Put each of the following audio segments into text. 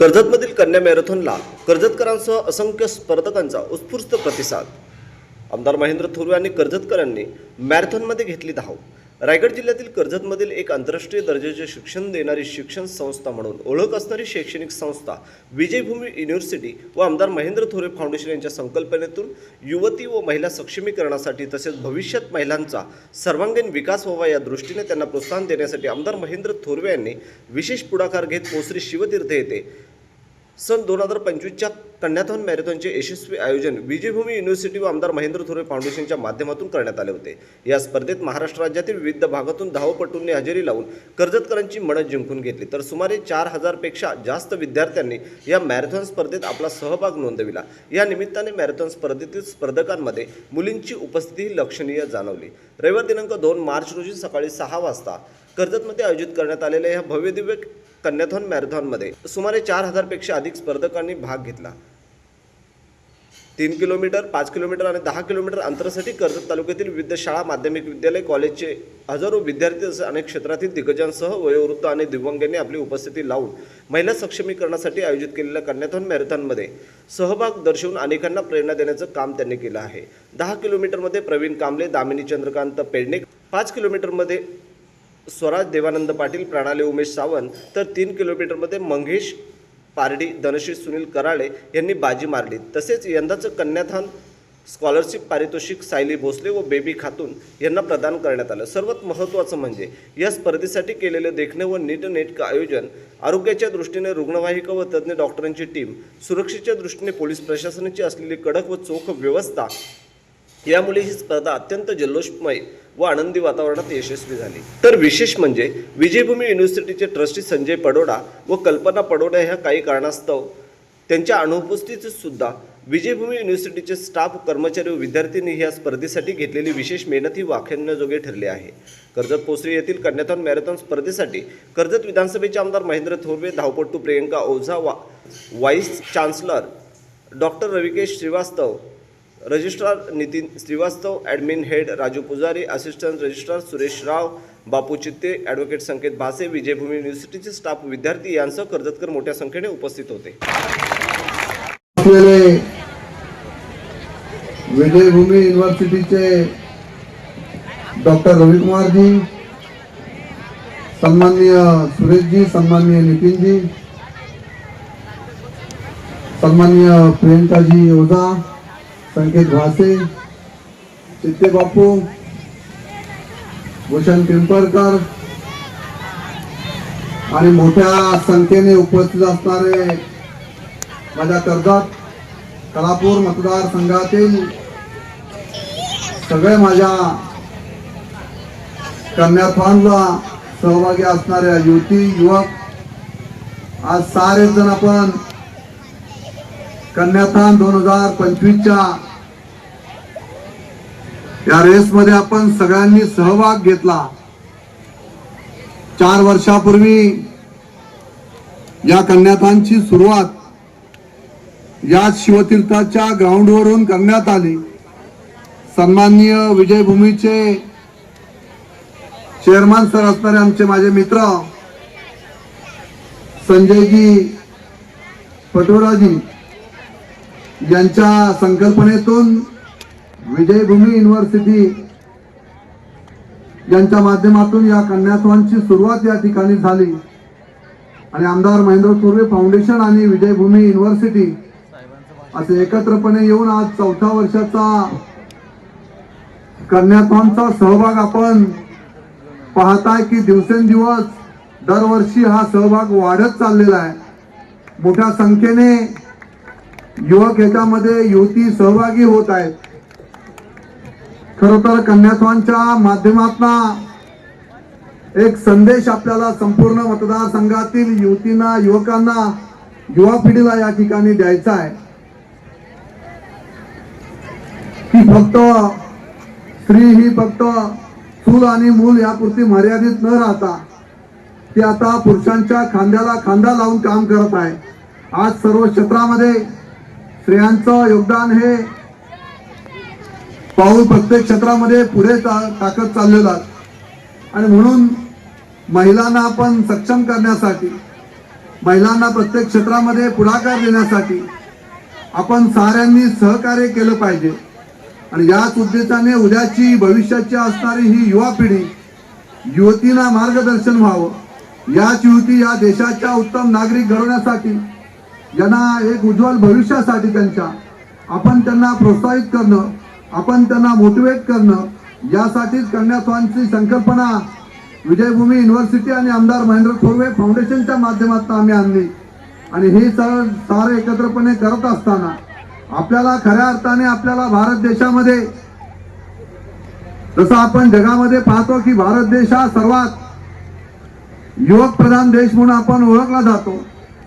कर्जतमधील कन्या मॅरेथॉनला कर्जतकरांसह असंख्य स्पर्धकांचा उत्स्फूर्त प्रतिसाद. आमदार महेंद्र थोरवे आणि कर्जतकरांनी मॅरेथॉनमध्ये घेतली धाव. रायगड जिल्ह्यातील कर्जतमधील एक आंतरराष्ट्रीय दर्जाचे शिक्षण देणारी शिक्षण संस्था म्हणून ओळख असणारी शैक्षणिक संस्था विजयभूमी युनिव्हर्सिटी व आमदार महेंद्र थोरे फाउंडेशन यांच्या संकल्पनेतून युवती व महिला सक्षमीकरणासाठी तसेच भविष्यात महिलांचा सर्वांगीण विकास व्हावा या दृष्टीने त्यांना प्रोत्साहन देण्यासाठी आमदार महेंद्र थोरवे यांनी विशेष पुढाकार घेत पोसरी शिवतीर्थ येथे सन दोन हजार पंचवीसच्या कन्याथॉन मॅरेथॉनचे यशस्वी आयोजन विजयभूमी युनिव्हर्सिटी व आमदार महेंद्र थोरे फाउंडेशनच्या माध्यमातून करण्यात आले होते. या स्पर्धेत महाराष्ट्र राज्यातील विविध भागातून धावपटूंनी हजेरी लावून कर्जतकरांची मनं जिंकून घेतली. तर सुमारे चार हजारपेक्षा जास्त विद्यार्थ्यांनी या मॅरेथॉन स्पर्धेत आपला सहभाग नोंदविला. या निमित्ताने मॅरेथॉन स्पर्धेतील स्पर्धकांमध्ये मुलींची उपस्थिती लक्षणीय जाणवली. रविवार दिनांक दोन मार्च रोजी सकाळी सहा वाजता कर्जतमध्ये आयोजित करण्यात आलेल्या या भव्यदिव्य कन्याथॉन मॅरेथॉनमध्ये सुमारे चार हजारपेक्षा अधिक स्पर्धकांनी भाग घेतला. तीन किलोमीटर पाच किलोमीटर आणि दहा किलोमीटर अंतरासाठी कर्जत तालुक्यातील विविध शाळा माध्यमिक विद्यालय कॉलेजचे हजारो विद्यार्थी तसेच अनेक क्षेत्रातील दिग्गजांसह वयोवृद्ध आणि दिव्यांगांनी आपली उपस्थिती लावून महिला सक्षमीकरणासाठी आयोजित केलेल्या कन्याथॉन मॅरेथॉनमध्ये सहभाग दर्शवून अनेकांना प्रेरणा देण्याचं काम त्यांनी केलं आहे. दहा किलोमीटरमध्ये प्रवीण कांबळे दामिनी चंद्रकांत पेडणे पाच किलोमीटरमध्ये स्वराज देवानंद पाटील प्रणाली उमेश सावंत तर तीन किलोमीटरमध्ये मंगेश पारडी धनश्री सुनील कराळे यांनी बाजी मारली. तसेच यंदाचं कन्याधान स्कॉलरशिप पारितोषिक सायली भोसले व बेबी खातून यांना प्रदान करण्यात आलं. सर्वात महत्त्वाचं म्हणजे या स्पर्धेसाठी केलेलं देखणे व नीटनेटकं आयोजन आरोग्याच्या दृष्टीने रुग्णवाहिका व तज्ज्ञ डॉक्टरांची टीम सुरक्षेच्या दृष्टीने पोलीस प्रशासनाची असलेली कडक व चोख व्यवस्था यामुळे ही स्पर्धा अत्यंत जल्लोषमय व आनंदी वातावरणात यशस्वी झाली. तर विशेष म्हणजे विजयभूमी युनिव्हर्सिटीचे ट्रस्टी संजय पडोडा व कल्पना पडोडा ह्या काही कारणास्तव त्यांच्या अनुपस्थितीत सुद्धा विजयभूमी युनिव्हर्सिटीचे स्टाफ कर्मचारी व विद्यार्थ्यांनी या स्पर्धेसाठी घेतलेली विशेष मेहनत ही वाखाणण्याजोगे ठरली आहे. कर्जत पोसरी येथील कन्याथॉन मॅरेथॉन स्पर्धेसाठी कर्जत विधानसभेचे आमदार महेंद्र थोरवे धावपटू प्रियंका ओझा वा vice chancellor doctor Ravikesh Shrivastava registrar Nitin Shrivastava admin head Raju Pujari assistant registrar Suresh Rao Bapu Chitte advocate Sanket भासे विजयभूमी युनिव्हर्सिटीचे staff विद्यार्थी यांसह कर्जतकर मोठ्या संख्येने उपस्थित होते. विजयभूमी युनिव्हर्सिटीचे डॉक्टर रविकुमारजी सन्माननीय सुरेशजी सन्माननीय नितीनजी सन्माननीय प्रियंकाजी ओझा संकेत भासे चित्ते बापू भूषण पिंपळकर आणि मोठ्या संख्येने उपस्थित असणारे माझ्या कर्जत कलापूर मतदारसंघातील सगळे माझ्या कन्याथॉनला सहभागी असणाऱ्या युवती युवक. आज सारे जण आपण कन्यादान दोन हजार पंचवीसच्या या रेसमध्ये आपण सगळ्यांनी सहभाग घेतला. चार वर्षापूर्वी या कन्यादानची सुरुवात या शिवतीर्थाच्या ग्राउंडवरून करण्यात आली. सन्माननीय विजयभूमीचे चेअरमन सर असणारे आमचे माझे मित्र संजयजी पटोराजी यांच्या संकल्पनेतून विजयभूमी युनिव्हर्सिटी यांच्या माध्यमातून या कन्यात्वांची सुरुवात या ठिकाणी झाली. आणि आमदार महेंद्र थोरवे फाउंडेशन आणि विजयभूमी युनिव्हर्सिटी असे एकत्रपणे येऊन आज चौथ्या वर्षाचा कन्यात्वांचा सहभाग आपण पाहताय की दिवसेंदिवस दरवर्षी हा सहभाग वाढत चाललेला आहे. मोठ्या संख्येने युवक ह्याच्यामध्ये युवती सहभागी होत आहेत. खर तर कन्याथॉनच्या माध्यमातून एक संदेश आपल्याला संपूर्ण मतदारसंघातील युवतींना युवकांना युवा पिढीला या ठिकाणी द्यायचा आहे. की फक्त स्त्री ही फक्त चूल आणि मूल यापुरती मर्यादित न राहता ती आता पुरुषांच्या खांद्याला खांदा लावून काम करत आहे. आज सर्व क्षेत्रामध्ये स्त्रियांचं योगदान हे पाऊल प्रत्येक क्षेत्रामध्ये पुढे टाकत चाललेलं आहे. आणि म्हणून महिलांना आपण सक्षम करण्यासाठी महिलांना प्रत्येक क्षेत्रामध्ये पुढाकार देण्यासाठी आपण साऱ्यांनी सहकार्य केलं पाहिजे. आणि याच उद्देशाने उद्याची भविष्याची असणारी ही युवा पिढी युवतींना मार्गदर्शन व्हावं. याच युवती या देशाच्या उत्तम नागरिक घडवण्यासाठी यांना एक उज्ज्वल भविष्यासाठी त्यांच्या आपण त्यांना प्रोत्साहित करणं आपण त्यांना मोटिवेट करणं यासाठीच कन्यास्वांची संकल्पना विजयभूमी युनिव्हर्सिटी आणि आमदार महेंद्र थोरवे फाउंडेशनच्या माध्यमातून आम्ही आणली. आणि हे सर सारे एकत्रपणे करत असताना आपल्याला खऱ्या अर्थाने आपल्याला भारत देशामध्ये जसं आपण जगामध्ये पाहतो की भारत देश हा सर्वात युवक प्रधान देश म्हणून आपण ओळखला जातो.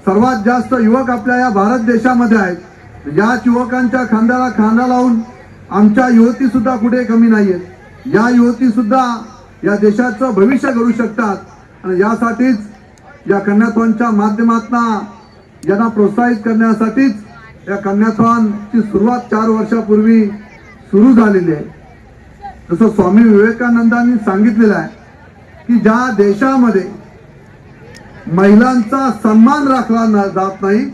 सर्वात जास्त युवक आपल्या या भारत देशामध्ये आहेत. याच युवकांच्या खांद्याला खांदा लावून आमच्या युवती सुद्धा कुठे कमी नाहीयेत. या युवती सुद्धा या देशाचं भविष्य घडू शकतात. आणि यासाठीच या कन्यात्वांच्या माध्यमातून यांना प्रोत्साहित करण्यासाठीच या कन्यात्वांची सुरुवात चार वर्षापूर्वी सुरू झालेली आहे. जसं स्वामी विवेकानंदांनी सांगितलेलं आहे की ज्या देशामध्ये महिलांचा सन्मान राखला ना जात नाही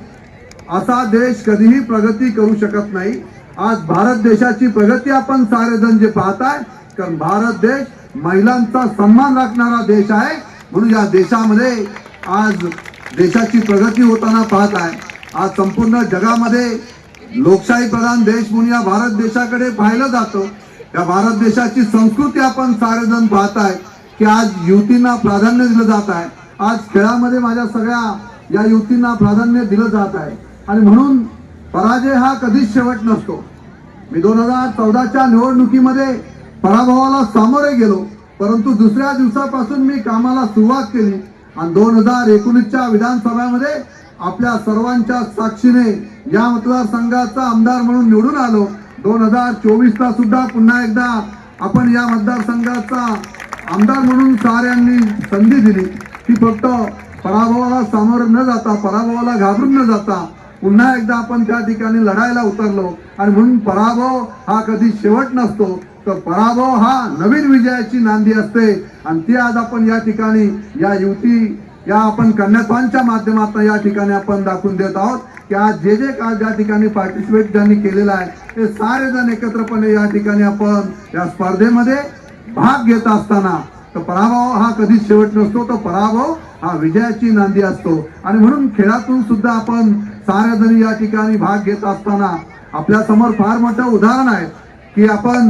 असा देश कधीही प्रगती करू शकत नाही. आज भारत देशाची प्रगती आपण सारेजण जे पाहताय कारण भारत देश महिलांचा सन्मान राखणारा देश आहे. म्हणून या देशामध्ये आज देशाची प्रगती होताना पाहत आहे आज संपूर्ण जगामध्ये लोकशाही प्रधान देश म्हणून या भारत देशाकडे पाहिलं जातं. या भारत देशाची संस्कृती आपण सारेजण पाहताय की आज युतींना प्राधान्य दिलं जात आहे. आज खेळामध्ये माझ्या सगळ्या या युतींना प्राधान्य दिलं जात आहे. आणि म्हणून पराजय हा कधीच शेवट नसतो. मी दोन हजार चौदाच्या निवडणुकीमध्ये पराभवाला सामोरे गेलो परंतु दुसऱ्या दिवसापासून मी कामाला सुरुवात केली आणि दोन हजार एकोणीसच्या विधानसभेमध्ये आपल्या सर्वांच्या साक्षीने या मतदारसंघाचा आमदार म्हणून निवडून आलो. दोन हजार चोवीसला सुद्धा पुन्हा एकदा आपण या मतदारसंघाचा आमदार म्हणून साऱ्यांनी संधी दिली. ती फक्त पराभवाला सामोरं न जाता पराभवाला घाबरून न जाता पुन्हा एकदा आपण त्या ठिकाणी लढायला उतरलो. आणि म्हणून पराभव हा कधी शेवट नसतो तर पराभव हा नवीन विजयाची नांदी असते. आणि ती आज आपण या ठिकाणी या युवती या आपण कन्यात्वांच्या माध्यमातून या ठिकाणी आपण दाखवून देत आहोत की आज जे जे काल ज्या ठिकाणी पार्टिसिपेट ज्यांनी केलेलं आहे ते सारे जण एकत्रपणे या ठिकाणी आपण या स्पर्धेमध्ये भाग घेत असताना तर पराभव हा कधीच शेवट नसतो तर पराभव हा विजयाची नांदी असतो. आणि म्हणून खेळातून सुद्धा आपण साऱ्या जणी या ठिकाणी भाग घेत असताना आपल्यासमोर फार मोठं उदाहरण आहे की आपण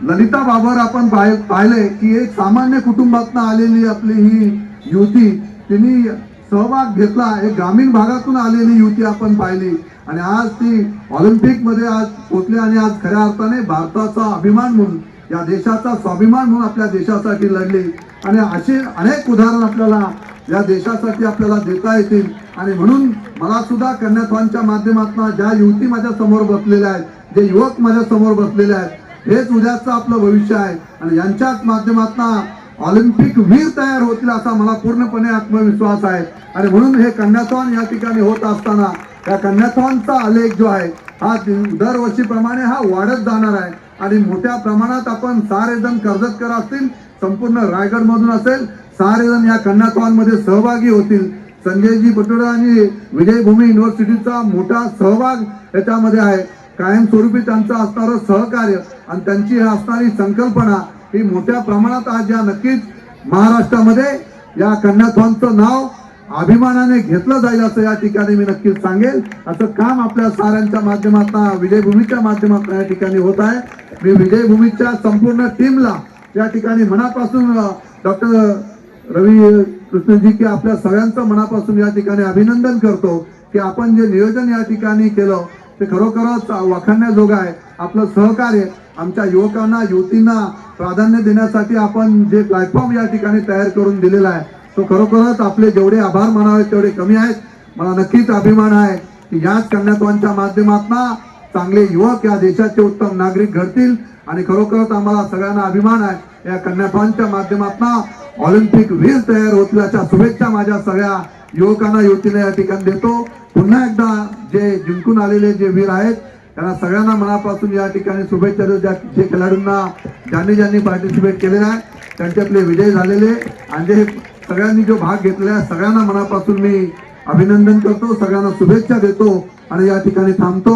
ललिता बाबर आपण पाहिले की एक सामान्य कुटुंबातून आलेली आपली ही युवती तिने सहभाग घेतला एक ग्रामीण भागातून आलेली युवती आपण पाहिली. आणि आज ती ऑलिम्पिकमध्ये आज पोचली आणि आज खऱ्या अर्थाने भारताचा अभिमान म्हणून या देशाचा स्वाभिमान म्हणून आपल्या देशासाठी लढली. आणि असे अनेक उदाहरण आपल्याला या देशासाठी आपल्याला देता येतील. आणि म्हणून मला सुद्धा कन्यात्वांच्या माध्यमातून ज्या युवती माझ्यासमोर बसलेल्या आहेत जे युवक माझ्यासमोर बसलेले आहेत हेच उद्याचं आपलं भविष्य आहे. आणि यांच्याच माध्यमातून ऑलिम्पिक वीर तयार होतील असा मला पूर्णपणे आत्मविश्वास आहे. आणि म्हणून हे कन्यात्वान या ठिकाणी होत असताना या कन्यात्वांचा आलेख जो आहे हा दरवर्षीप्रमाणे हा वाढत जाणार आहे. आणि मोठ्या प्रमाणात आपण सारेजण कर्जतकर असतील संपूर्ण रायगड मधून असेल सारेजण या कन्यात्वांमध्ये सहभागी होतील. संजयजी पटोळे आणि विजयभूमी युनिव्हर्सिटीचा मोठा सहभाग याच्यामध्ये आहे. कायमस्वरूपी त्यांचं असणारं सहकार्य आणि त्यांची असणारी संकल्पना ही मोठ्या प्रमाणात आज या नक्कीच महाराष्ट्रामध्ये या कन्यात्वांचं नाव अभिमानाने घेतलं जाईल असं या ठिकाणी मी नक्कीच सांगेल. असं काम आपल्या साऱ्यांच्या माध्यमातून विजयभूमीच्या माध्यमातून या ठिकाणी होत आहे. मी विजयभूमीच्या संपूर्ण टीमला या ठिकाणी मनापासून डॉक्टर रवी कृष्णजी की आपल्या सगळ्यांचं मनापासून या ठिकाणी अभिनंदन करतो की आपण जे नियोजन या ठिकाणी केलं ते खरोखरच वाखाणण्याजोगं आहे. आपलं सहकार्य आमच्या युवकांना युवतींना प्राधान्य देण्यासाठी आपण जे प्लॅटफॉर्म या ठिकाणी तयार करून दिलेला आहे तो खरोखरच आपले जेवढे आभार म्हणावे तेवढे कमी आहेत. मला नक्कीच अभिमान आहे की याच कन्यात्वांच्या माध्यमातून चांगले युवक या देशाचे उत्तम नागरिक घडतील आणि खरोखरच आम्हाला सगळ्यांना अभिमान आहे. या कन्यात्वांच्या माध्यमातून ऑलिम्पिक वीर तयार होतील अशा शुभेच्छा माझ्या सगळ्या युवकांना युवतीला या ठिकाणी देतो. पुन्हा एकदा जे जिंकून आलेले जे वीर आहेत त्यांना सगळ्यांना मनापासून या ठिकाणी शुभेच्छा देऊ ज्या जे खेळाडूंना ज्यांनी ज्यांनी पार्टिसिपेट केलेलं आहे त्यांच्यातले विजय झालेले. आणि जे सगळ्यांनी जो भाग घेतला सगळ्यांना मनापासून मी अभिनंदन करतो सगळ्यांना शुभेच्छा देतो आणि या ठिकाणी थांबतो.